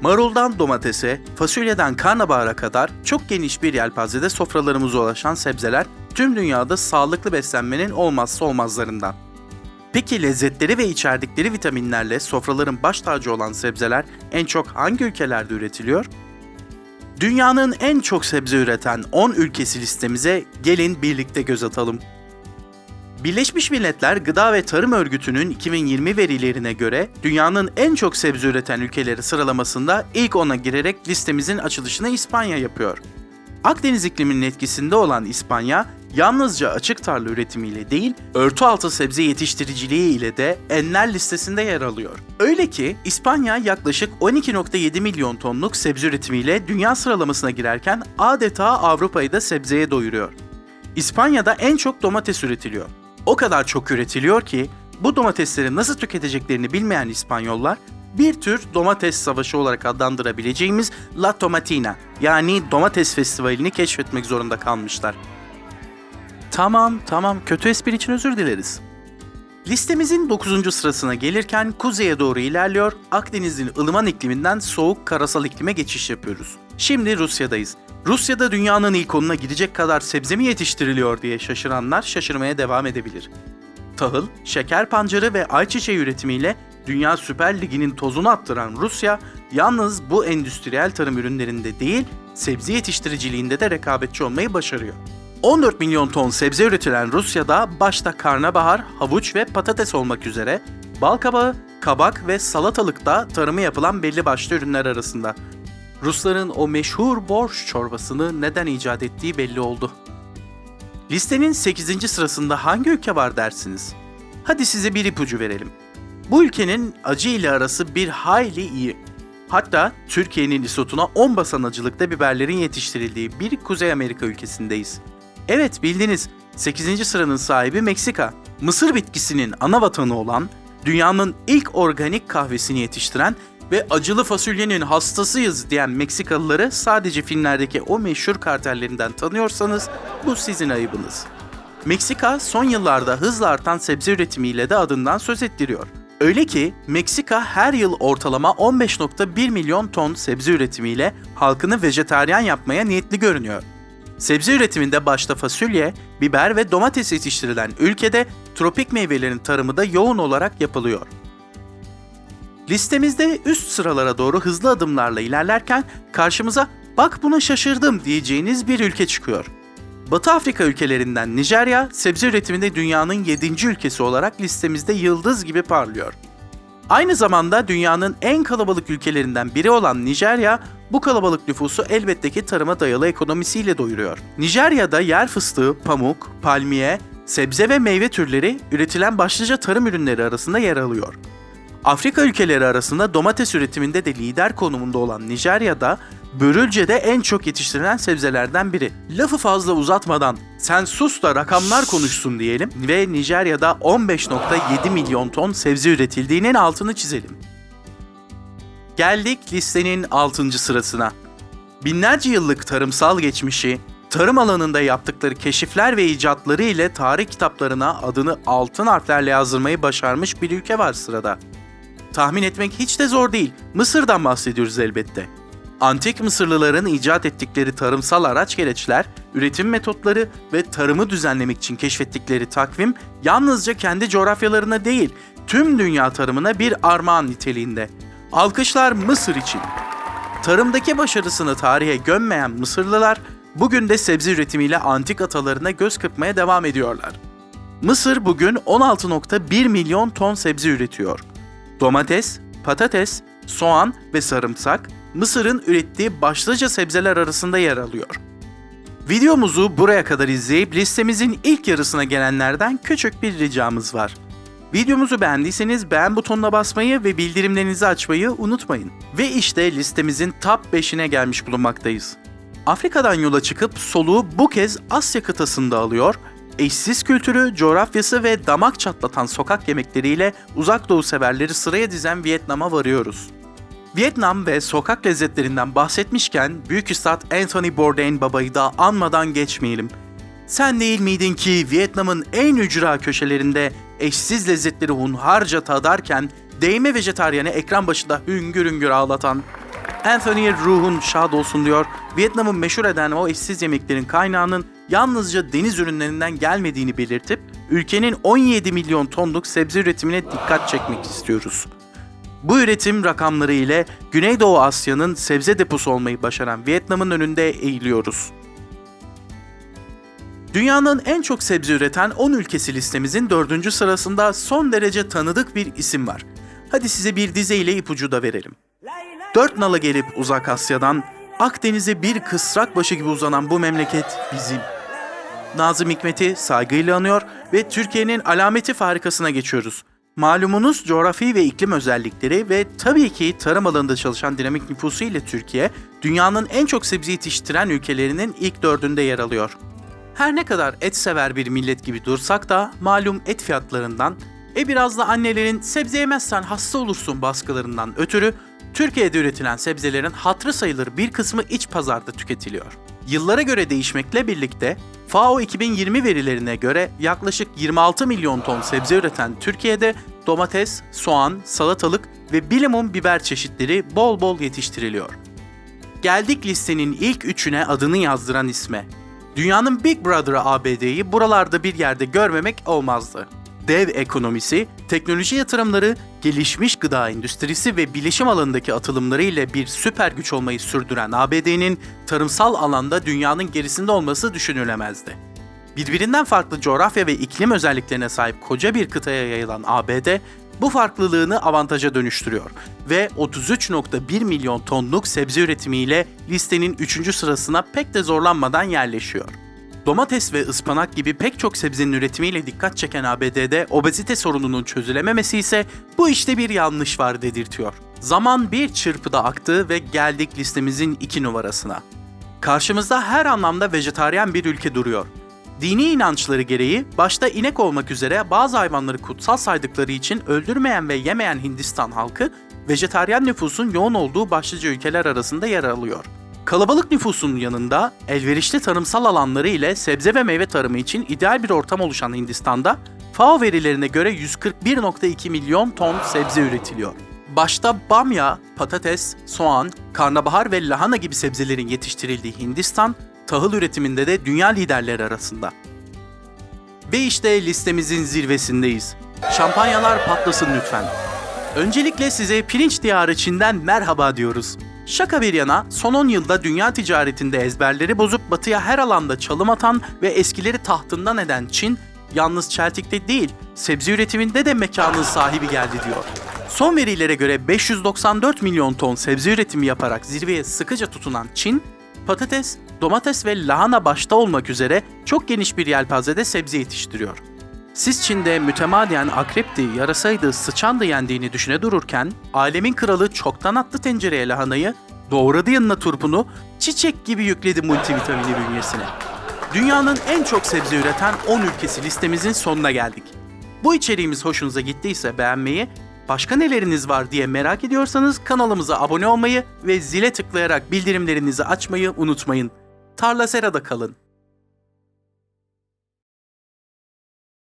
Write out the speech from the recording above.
Maruldan domatese, fasulyeden karnabahara kadar çok geniş bir yelpazede sofralarımıza ulaşan sebzeler tüm dünyada sağlıklı beslenmenin olmazsa olmazlarından. Peki lezzetleri ve içerdikleri vitaminlerle sofraların baş tacı olan sebzeler en çok hangi ülkelerde üretiliyor? Dünyanın en çok sebze üreten 10 ülkesi listemize gelin birlikte göz atalım. Birleşmiş Milletler Gıda ve Tarım Örgütü'nün 2020 verilerine göre dünyanın en çok sebze üreten ülkeleri sıralamasında ilk ona girerek listemizin açılışını İspanya yapıyor. Akdeniz ikliminin etkisinde olan İspanya, yalnızca açık tarla üretimiyle değil, örtü altı sebze yetiştiriciliği ile de enler listesinde yer alıyor. Öyle ki İspanya yaklaşık 12.7 milyon tonluk sebze üretimiyle dünya sıralamasına girerken adeta Avrupa'yı da sebzeye doyuruyor. İspanya'da en çok domates üretiliyor. O kadar çok üretiliyor ki bu domatesleri nasıl tüketeceklerini bilmeyen İspanyollar bir tür domates savaşı olarak adlandırabileceğimiz La Tomatina yani domates festivalini keşfetmek zorunda kalmışlar. Tamam tamam kötü espri için özür dileriz. Listemizin 9. sırasına gelirken kuzeye doğru ilerliyor, Akdeniz'in ılıman ikliminden soğuk karasal iklime geçiş yapıyoruz. Şimdi Rusya'dayız. Rusya'da dünyanın ilk onuna gidecek kadar sebze mi yetiştiriliyor diye şaşıranlar şaşırmaya devam edebilir. Tahıl, şeker pancarı ve ayçiçeği üretimiyle Dünya Süper Ligi'nin tozunu attıran Rusya, yalnız bu endüstriyel tarım ürünlerinde değil, sebze yetiştiriciliğinde de rekabetçi olmayı başarıyor. 14 milyon ton sebze üretilen Rusya'da başta karnabahar, havuç ve patates olmak üzere balkabağı, kabak ve salatalıkta tarımı yapılan belli başlı ürünler arasında. Rusların o meşhur borş çorbasını neden icat ettiği belli oldu. Listenin 8. sırasında hangi ülke var dersiniz? Hadi size bir ipucu verelim. Bu ülkenin acı ile arası bir hayli iyi. Hatta Türkiye'nin isotuna 10 basan acılıkta biberlerin yetiştirildiği bir Kuzey Amerika ülkesindeyiz. Evet bildiniz 8. sıranın sahibi Meksika. Mısır bitkisinin ana vatanı olan, dünyanın ilk organik kahvesini yetiştiren ve acılı fasulyenin hastasıyız diyen Meksikalıları sadece filmlerdeki o meşhur kartellerinden tanıyorsanız bu sizin ayıbınız. Meksika son yıllarda hızla artan sebze üretimiyle de adından söz ettiriyor. Öyle ki Meksika her yıl ortalama 15.1 milyon ton sebze üretimiyle halkını vejetaryen yapmaya niyetli görünüyor. Sebze üretiminde başta fasulye, biber ve domates yetiştirilen ülkede tropik meyvelerin tarımı da yoğun olarak yapılıyor. Listemizde üst sıralara doğru hızlı adımlarla ilerlerken karşımıza bak buna şaşırdım diyeceğiniz bir ülke çıkıyor. Batı Afrika ülkelerinden Nijerya, sebze üretiminde dünyanın 7. ülkesi olarak listemizde yıldız gibi parlıyor. Aynı zamanda dünyanın en kalabalık ülkelerinden biri olan Nijerya, bu kalabalık nüfusu elbette ki tarıma dayalı ekonomisiyle doyuruyor. Nijerya'da yer fıstığı, pamuk, palmiye, sebze ve meyve türleri üretilen başlıca tarım ürünleri arasında yer alıyor. Afrika ülkeleri arasında domates üretiminde de lider konumunda olan Nijerya'da börülcede en çok yetiştirilen sebzelerden biri. Lafı fazla uzatmadan sen sus da rakamlar konuşsun diyelim ve Nijerya'da 15.7 milyon ton sebze üretildiğinin altını çizelim. Geldik listenin 6. sırasına. Binlerce yıllık tarımsal geçmişi, tarım alanında yaptıkları keşifler ve icatları ile tarih kitaplarına adını altın harflerle yazdırmayı başarmış bir ülke var sırada. Tahmin etmek hiç de zor değil. Mısır'dan bahsediyoruz elbette. Antik Mısırlıların icat ettikleri tarımsal araç gereçler, üretim metotları ve tarımı düzenlemek için keşfettikleri takvim yalnızca kendi coğrafyalarına değil, tüm dünya tarımına bir armağan niteliğinde. Alkışlar Mısır için. Tarımdaki başarısını tarihe gömmeyen Mısırlılar bugün de sebze üretimiyle antik atalarına göz kırpmaya devam ediyorlar. Mısır bugün 16.1 milyon ton sebze üretiyor. Domates, patates, soğan ve sarımsak Mısır'ın ürettiği başlıca sebzeler arasında yer alıyor. Videomuzu buraya kadar izleyip listemizin ilk yarısına gelenlerden küçük bir ricamız var. Videomuzu beğendiyseniz beğen butonuna basmayı ve bildirimlerinizi açmayı unutmayın. Ve işte listemizin top 5'ine gelmiş bulunmaktayız. Afrika'dan yola çıkıp soluğu bu kez Asya kıtasında alıyor, eşsiz kültürü, coğrafyası ve damak çatlatan sokak yemekleriyle uzak doğu severleri sıraya dizen Vietnam'a varıyoruz. Vietnam ve sokak lezzetlerinden bahsetmişken Büyük Üstad Anthony Bourdain babayı da anmadan geçmeyelim. Sen değil miydin ki Vietnam'ın en ücra köşelerinde eşsiz lezzetleri hunharca tadarken değme vejetaryeni ekran başında hüngür hüngür ağlatan? Anthony ruhun şad olsun diyor. Vietnam'ın meşhur eden o eşsiz yemeklerin kaynağının yalnızca deniz ürünlerinden gelmediğini belirtip ülkenin 17 milyon tonluk sebze üretimine dikkat çekmek istiyoruz. Bu üretim rakamları ile Güneydoğu Asya'nın sebze deposu olmayı başaran Vietnam'ın önünde eğiliyoruz. Dünyanın en çok sebze üreten 10 ülkesi listemizin 4. sırasında son derece tanıdık bir isim var. Hadi size bir dize ile ipucu da verelim. Dört nala gelip uzak Asya'dan Akdeniz'e bir kısrak başı gibi uzanan bu memleket bizim. Nazım Hikmet'i saygıyla anıyor ve Türkiye'nin alameti farikasına geçiyoruz. Malumunuz coğrafi ve iklim özellikleri ve tabii ki tarım alanında çalışan dinamik nüfusu ile Türkiye, dünyanın en çok sebze yetiştiren ülkelerinin ilk dördünde yer alıyor. Her ne kadar et sever bir millet gibi dursak da malum et fiyatlarından e biraz da annelerin sebze yemezsen hasta olursun baskılarından ötürü Türkiye'de üretilen sebzelerin hatırı sayılır bir kısmı iç pazarda tüketiliyor. Yıllara göre değişmekle birlikte FAO 2020 verilerine göre yaklaşık 26 milyon ton sebze üreten Türkiye'de domates, soğan, salatalık ve bilimum biber çeşitleri bol bol yetiştiriliyor. Geldik listenin ilk üçüne adını yazdıran isme. Dünyanın Big Brother'ı ABD'yi buralarda bir yerde görmemek olmazdı. Dev ekonomisi, teknoloji yatırımları, gelişmiş gıda endüstrisi ve bilişim alanındaki atılımları ile bir süper güç olmayı sürdüren ABD'nin tarımsal alanda dünyanın gerisinde olması düşünülemezdi. Birbirinden farklı coğrafya ve iklim özelliklerine sahip koca bir kıtaya yayılan ABD, bu farklılığını avantaja dönüştürüyor ve 33.1 milyon tonluk sebze üretimiyle listenin 3. sırasına pek de zorlanmadan yerleşiyor. Domates ve ıspanak gibi pek çok sebzenin üretimiyle dikkat çeken ABD'de obezite sorununun çözülememesi ise bu işte bir yanlış var dedirtiyor. Zaman bir çırpıda aktı ve geldik listemizin 2 numarasına. Karşımızda her anlamda vejetaryen bir ülke duruyor. Dini inançları gereği başta inek olmak üzere bazı hayvanları kutsal saydıkları için öldürmeyen ve yemeyen Hindistan halkı vejetaryen nüfusun yoğun olduğu başlıca ülkeler arasında yer alıyor. Kalabalık nüfusun yanında elverişli tarımsal alanları ile sebze ve meyve tarımı için ideal bir ortam oluşan Hindistan'da FAO verilerine göre 141.2 milyon ton sebze üretiliyor. Başta bamya, patates, soğan, karnabahar ve lahana gibi sebzelerin yetiştirildiği Hindistan, tahıl üretiminde de dünya liderleri arasında. Ve işte listemizin zirvesindeyiz. Şampanyalar patlasın lütfen. Öncelikle size pirinç diyarı Çin'den merhaba diyoruz. Şaka bir yana son 10 yılda dünya ticaretinde ezberleri bozup batıya her alanda çalım atan ve eskileri tahtından eden Çin, yalnız çeltikte değil, sebze üretiminde de mekanın sahibi geldi diyor. Son verilere göre 594 milyon ton sebze üretimi yaparak zirveye sıkıca tutunan Çin, patates, domates ve lahana başta olmak üzere çok geniş bir yelpazede sebze yetiştiriyor. Siz Çin'de mütemadiyen akrepti, yarasaydı, sıçandı yendiğini düşüne dururken, alemin kralı çoktan attı tencereye lahanayı, doğradı yanına turpunu, çiçek gibi yükledi multivitamini bünyesine. Dünyanın en çok sebze üreten 10 ülkesi listemizin sonuna geldik. Bu içeriğimiz hoşunuza gittiyse beğenmeyi, başka neleriniz var diye merak ediyorsanız kanalımıza abone olmayı ve zile tıklayarak bildirimlerinizi açmayı unutmayın. Tarla Sera'da kalın.